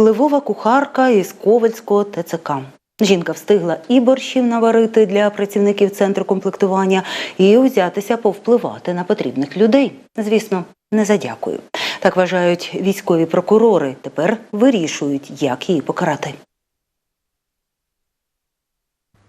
впливова кухарка із Ковальського ТЦК. Жінка встигла і борщів наварити для працівників центру комплектування, і узятися повпливати на потрібних людей. Звісно, не задякую. Так вважають військові прокурори. Тепер вирішують, як її покарати.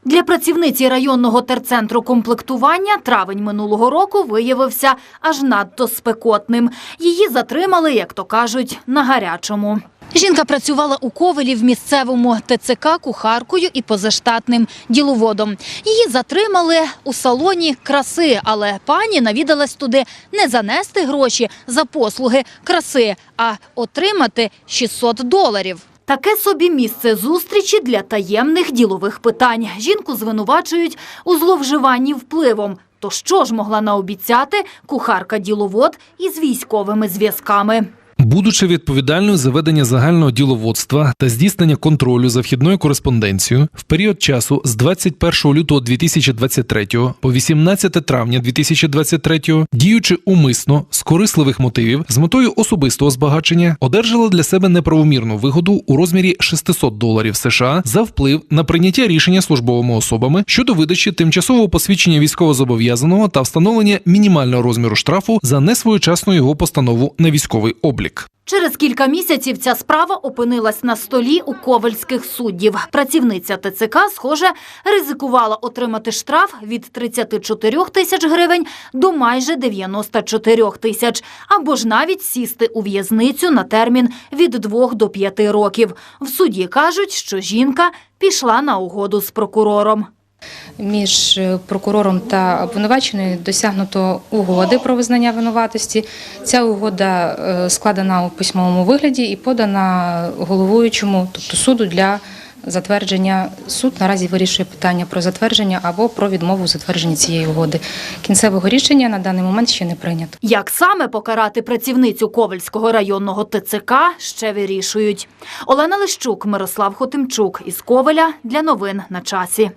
Для працівниці районного терцентру комплектування травень минулого року виявився аж надто спекотним. Її затримали, як то кажуть, на гарячому. Жінка працювала у Ковелі в місцевому ТЦК кухаркою і позаштатним діловодом. Її затримали у салоні краси, але пані навідалась туди не занести гроші за послуги краси, а отримати 600 доларів. Таке собі місце зустрічі для таємних ділових питань. Жінку звинувачують у зловживанні впливом. То що ж могла наобіцяти кухарка-діловод із військовими зв'язками? Будучи відповідальною за ведення загального діловодства та здійснення контролю за вхідною кореспонденцією в період часу з 21 лютого 2023 по 18 травня 2023, діючи умисно з корисливих мотивів з метою особистого збагачення, одержала для себе неправомірну вигоду у розмірі 600 доларів США за вплив на прийняття рішення службовими особами щодо видачі тимчасового посвідчення військовозобов'язаного та встановлення мінімального розміру штрафу за несвоєчасну його постанову на військовий облік. Через кілька місяців ця справа опинилась на столі у ковальських суддів. Працівниця ТЦК, схоже, ризикувала отримати штраф від 34 тисяч гривень до майже 94 тисяч, або ж навіть сісти у в'язницю на термін від 2 до 5 років. В суді кажуть, що жінка пішла на угоду з прокурором. Між е, прокурором та обвинуваченою досягнуто угоди про визнання винуватості. Ця угода е, складена у письмовому вигляді і подана головуючому, тобто суду для затвердження. Суд наразі вирішує питання про затвердження або про відмову у затвердженні цієї угоди. Кінцевого рішення на даний момент ще не прийнято. Як саме покарати працівницю Ковальського районного ТЦК, ще вирішують. Олена Лищук, Мирослав Хотимчук із Ковеля для новин на часі.